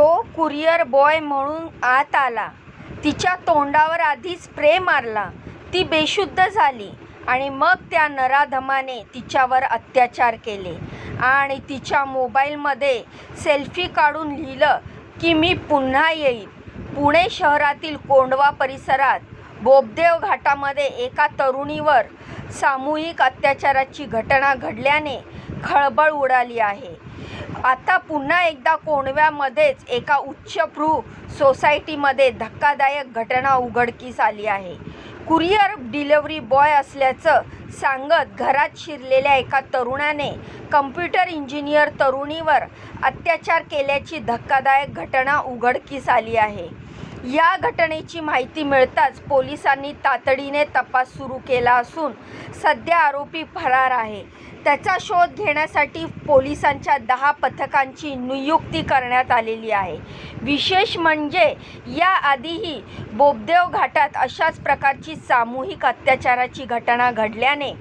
तो courier boy म्हणून आत आला. तिच्या तोंडावर आधी स्प्रे मारला. ती बेशुद्ध झाली आणि मग त्या नराधमाने तिच्यावर अत्याचार केले आणि तिच्या मोबाईलमध्ये सेल्फी काढून लिहिलं की मी पुन्हा येईन. पुणे शहरातील कोंडवा परिसरात बोबदेव घाटामध्ये एका तरुणीवर सामूहिक अत्याचाराची घटना घडल्याने खळबळ उडाली आहे. आता पुन्हा एकदा कोंडव्यामध्येच एका उच्चभ्रू सोसायटीमध्ये धक्कादायक घटना उघडकीस आली आहे. कुरिअर डिलिव्हरी बॉय असल्याचं सांगत घरात शिरलेल्या एका तरुणाने कम्प्युटर इंजिनियर तरुणीवर अत्याचार केल्याची धक्कादायक घटना उघडकीस आली आहे. या घटनेची माहिती मिळताच पोलिसांनी तातडीने तपास सुरू केला असून सध्या आरोपी फरार आहे. त्याचा शोध घेण्यासाठी पोलिसांच्या दहा पथकांची नियुक्ती करण्यात आलेली आहे. विशेष म्हणजे याआधीही बोबदेव घाटात अशाच प्रकारची सामूहिक अत्याचाराची घटना घडल्याने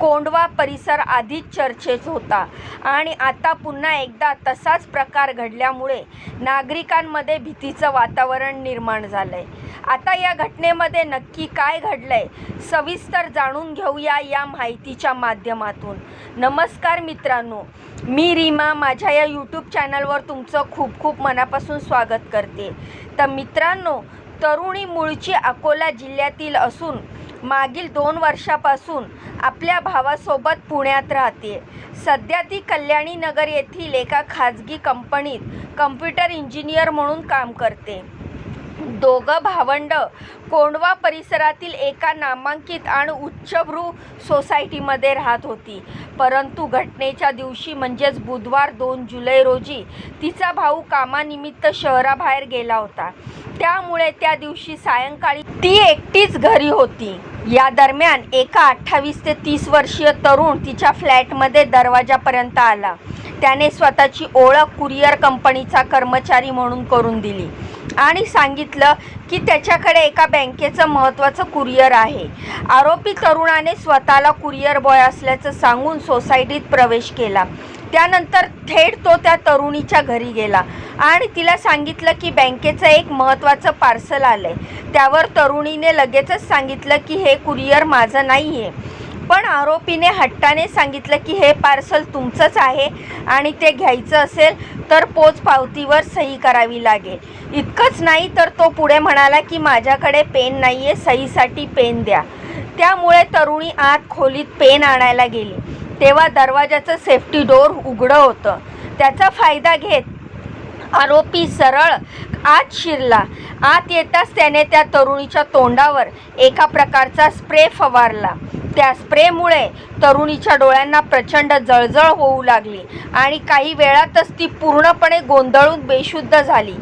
कोंडवा परिसर आधीच चर्चेत होता. आणि आता पुन्हा एकदा तसाच प्रकार घडल्यामुळे नागरिकांमध्ये भीतीचं वातावरण निर्माण झालं आहे आता या घटनेमध्ये नक्की काय घडलं आहे सविस्तर जाणून घेऊया या माहितीच्या माध्यमातून. नमस्कार मित्रांनो मी रीमा. माझ्या या यूट्यूब चॅनलवर तुमचं खूप खूप मनापासून स्वागत करते. तर मित्रांनो तरुणी मूळची अकोला जिल्ह्यातील असून मागील दोन वर्षापासून आपल्या भावासोबत पुण्यात राहते. सध्या ती कल्याणी नगर येथील एका खाजगी कंपनीत कम्प्युटर इंजिनियर म्हणून काम करते. दोघं भावंड कोंडवा परिसरातील एका नामांकित आणि उच्चभ्रू सोसायटीमध्ये राहत होती. परंतु घटनेच्या दिवशी म्हणजेच बुधवार दोन जुलै रोजी तिचा भाऊ कामानिमित्त शहराबाहेर गेला होता. त्यामुळे त्या दिवशी सायंकाळी ती एकटीच घरी होती. या दरम्यान एका अठ्ठावीस ते तीस वर्षीय तरुण तिच्या फ्लॅटमध्ये दरवाजापर्यंत आला. त्याने स्वतःची ओळख कुरिअर कंपनीचा कर्मचारी म्हणून करून दिली आणि सांगितलं की त्याच्याकडे एका बँकेचं महत्त्वाचं कुरिअर आहे. आरोपी तरुणाने स्वतःला कुरिअर बॉय असल्याचं सांगून सोसायटीत प्रवेश केला. त्यानंतर थेट तो त्या तरुणीच्या घरी गेला. आणि तिला सांगितलं की बँकेचं एक महत्त्वाचं पार्सल आलं आहे त्यावर तरुणीने लगेचच सांगितलं की हे कुरिअर माझं नाही आहे पण आरोपीने हट्टाने सांगितलं की हे पार्सल तुमचंच आहे आणि ते घ्यायचं असेल तर पोच पावतीवर सही करावी लागेल. इतकंच नाही तर तो पुढे म्हणाला की माझ्याकडे पेन नाही आहे सहीसाठी पेन द्या. त्यामुळे तरुणी आत खोलीत पेन आणायला गेली. तेव्हा दरवाजाचं सेफ्टी डोअर उघडं होतं. त्याचा फायदा घेत आरोपी सरळ आत शिरला. आत येताच त्याने त्या तरुणीच्या तोंडावर एका प्रकारचा स्प्रे फवारला. त्या स्प्रेमुळे तरुणीच्या डोळ्यांना प्रचंड जळजळ होऊ लागली आणि काही वेळातच ती पूर्णपणे गोंधळून बेशुद्ध झाली.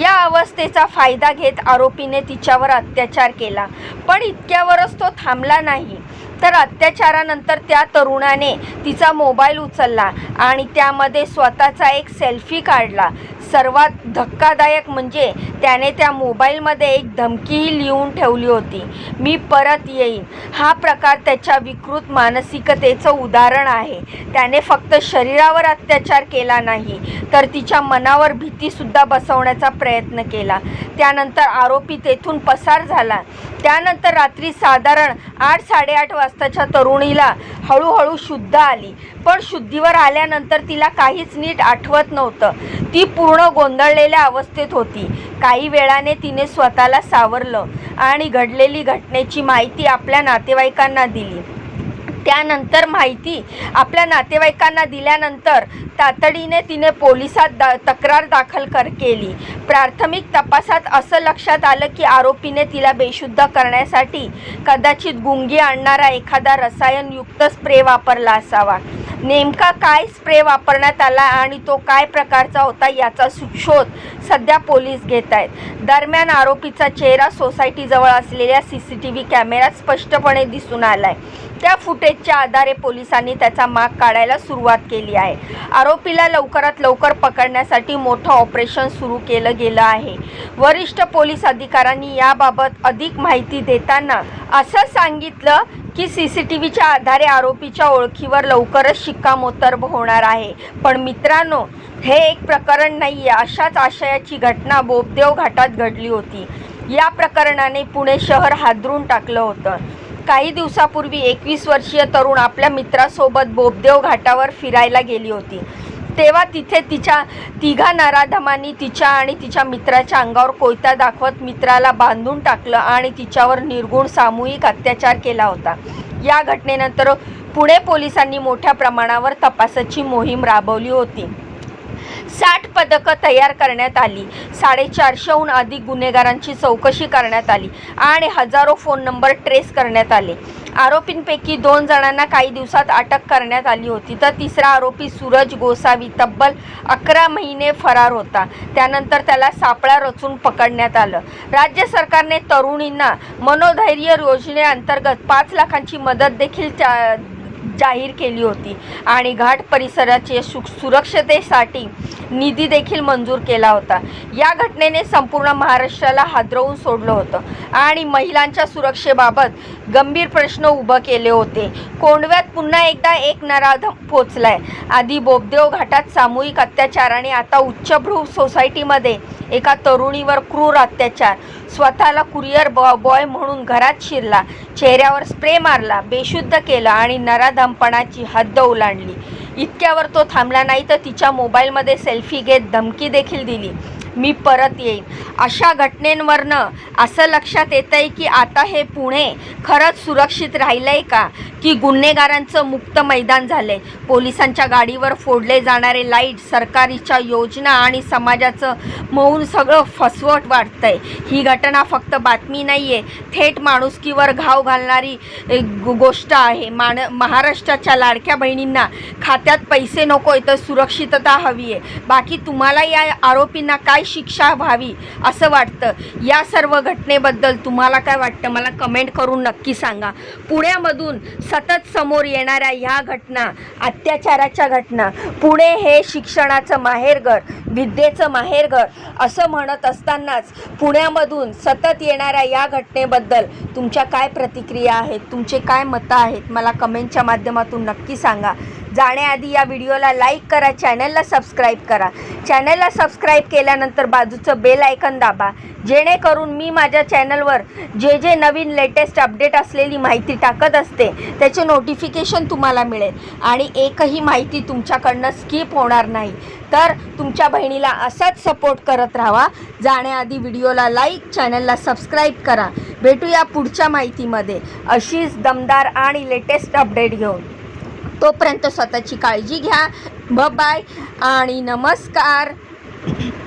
या अवस्थेचा फायदा घेत आरोपीने तिच्यावर अत्याचार केला. पण इतक्यावरच तो थांबला नाही. तर अत्याचारानंतर त्या तरुणाने तिचा मोबाईल उचलला आणि त्यामध्ये स्वतःचा एक सेल्फी काढला. सर्वात धक्कादायक म्हणजे त्याने त्या मोबाईलमध्ये एक धमकीही लिहून ठेवली होती. मी परत येईन. हा प्रकार त्याच्या विकृत मानसिकतेचं उदाहरण आहे. त्याने फक्त शरीरावर अत्याचार केला नाही तर तिच्या मनावर भीतीसुद्धा बसवण्याचा प्रयत्न केला. त्यानंतर आरोपी तेथून पसार झाला. त्यानंतर रात्री साधारण आठ साडेआठ वाजताच्या तरुणीला हळूहळू शुद्ध आली. पण शुद्धीवर आल्यानंतर तिला काहीच नीट आठवत नव्हतं. ती पूर्ण गोंधळलेल्या अवस्थेत होती. काही वेळाने तिने स्वतःला सावरलं आणि घडलेली घटनेची माहिती आपल्या नातेवाईकांना दिली. त्यानंतर माहिती आपल्या नातेवाईकांना दिल्यानंतर तातडीने तिने पोलिसात दा तक्रार दाखल कर केली. प्राथमिक तपासात असं लक्षात आलं की आरोपीने तिला बेशुद्ध करण्यासाठी कदाचित गुंगी आणणारा एखादा रसायनयुक्त स्प्रे वापरला असावा. नेमका काय स्प्रे वापरण्यात आला आणि तो काय प्रकारचा होता याचा शोध सध्या पोलीस घेत आहेत. दरम्यान आरोपीचा चेहरा सोसायटीजवळ असलेल्या सी सी टी व्ही कॅमेऱ्यात स्पष्टपणे दिसून आला आहे त्या फुटेजच्या आधारे पोलिसांनी त्याचा माग काढायला सुरुवात केली आहे. आरोपीला लवकरात लवकर पकडण्यासाठी मोठं ऑपरेशन सुरू केलं गेलं आहे. वरिष्ठ पोलीस अधिकाऱ्यांनी याबाबत अधिक माहिती देताना असं सांगितलं की सी सी टी व्हीच्या आधारे आरोपीच्या ओळखीवर लवकरच शिक्कामोर्तब होणार आहे. पण मित्रांनो हे एक प्रकरण नाही आहे अशाच आशयाची घटना बोपदेव घाटात घडली होती. या प्रकरणाने पुणे शहर हादरून टाकलं होतं. काही दिवसापूर्वी एकवीस वर्षीय तरुण आपल्या मित्रासोबत बोबदेव घाटावर फिरायला गेली होती. तेव्हा तिथे तिच्या तिघा नराधमांनी तिच्या आणि तिच्या मित्राच्या अंगावर कोयता दाखवत मित्राला बांधून टाकलं आणि तिच्यावर निर्गुण सामूहिक अत्याचार केला होता. या घटनेनंतर पुणे पोलिसांनी मोठ्या प्रमाणावर तपासाची मोहीम राबवली होती. साठ पदकं तयार करण्यात आली. साडेचारशेहून अधिक गुन्हेगारांची चौकशी करण्यात आली आणि हजारो फोन नंबर ट्रेस करण्यात आले. आरोपींपैकी दोन जणांना काही दिवसात अटक करण्यात आली होती. तर तिसरा आरोपी सूरज गोसावी तब्बल अकरा महिने फरार होता. त्यानंतर त्याला सापळा रचून पकडण्यात आलं. राज्य सरकारने तरुणींना मनोधैर्य योजनेअंतर्गत पाच लाखांची मदत देखील जाहीर केली होती. आणि घाट परिसराचे सु सुरक्षतेसाठी निधी देखील मंजूर केला होता. या घटनेने संपूर्ण महाराष्ट्राला हादरवून सोडलं होतं. आणि महिलांच्या सुरक्षेबाबत गंभीर प्रश्न उभं केले होते. कोंडव्यात पुन्हा एकदा एक नराधम पोचलाय आधी बोबदेव घाटात सामूहिक अत्याचार आणि आता उच्चभ्रू सोसायटीमध्ये एका तरुणीवर क्रूर अत्याचार. स्वतःला कुरिअर बॉ बॉय म्हणून घरात शिरला. चेहऱ्यावर स्प्रे मारला बेशुद्ध केलं आणि नराधमपणाची हद्द ओलांडली. इतक्यावर तो थांबला नाही तर तिच्या मोबाईलमध्ये सेल्फी घेत धमकी देखील दिली. मी परत येईन. अशा घटनेंवरनं असं लक्षात येतं आहे की आता हे पुणे खरंच सुरक्षित राहिलं आहे का? की गुन्हेगारांचं मुक्त मैदान झालं आहे पोलिसांच्या गाडीवर फोडले जाणारे लाइट सरकारीच्या योजना आणि समाजाचं मौन सगळं फसवट वाटतं आहे ही घटना फक्त बातमी नाही आहे थेट माणुसकीवर घाव घालणारी गो- गोष्ट आहे. मान महाराष्ट्राच्या लाडक्या बहिणींना खात्यात पैसे नको आहे तर सुरक्षितता हवी आहे बाकी तुम्हाला या आरोपींना काय शिक्षा व्हावी असं वाटतं. या सर्व घटनेबद्दल तुम्हाला काय वाटतं? मला कमेंट करून नक्की सांगा. पुण्यामधून सतत समोर येणाऱ्या ह्या घटना अत्याचाराच्या घटना पुणे हे शिक्षणाचं माहेरघर विद्येचं माहेरघर असं म्हणत असतानाच पुण्यामधून सतत येणाऱ्या या घटनेबद्दल तुमच्या काय प्रतिक्रिया आहेत? तुमचे काय मतं आहेत? मला कमेंटच्या माध्यमातून नक्की सांगा. जाण्याआधी या व्हिडिओला लाईक करा चॅनलला सबस्क्राईब करा. चॅनलला सबस्क्राईब केल्यानंतर बाजूचं बेल आयकन दाबा. जेणेकरून मी माझ्या चॅनलवर जे जे नवीन लेटेस्ट अपडेट असलेली माहिती टाकत असते त्याचे नोटिफिकेशन तुम्हाला मिळेल. आणि एकही माहिती तुमच्याकडनं स्किप होणार नाही. तर तुमच्या बहिणीला असाच सपोर्ट करत राहा जाण्याआधी व्हिडिओला लाईक चॅनलला सबस्क्राईब करा. भेटूया पुढच्या माहितीमध्ये. अशीच दमदार आणि लेटेस्ट अपडेट घेऊन. तोपर्यंत स्वतःची काळजी घ्या. ब बाय आणि नमस्कार.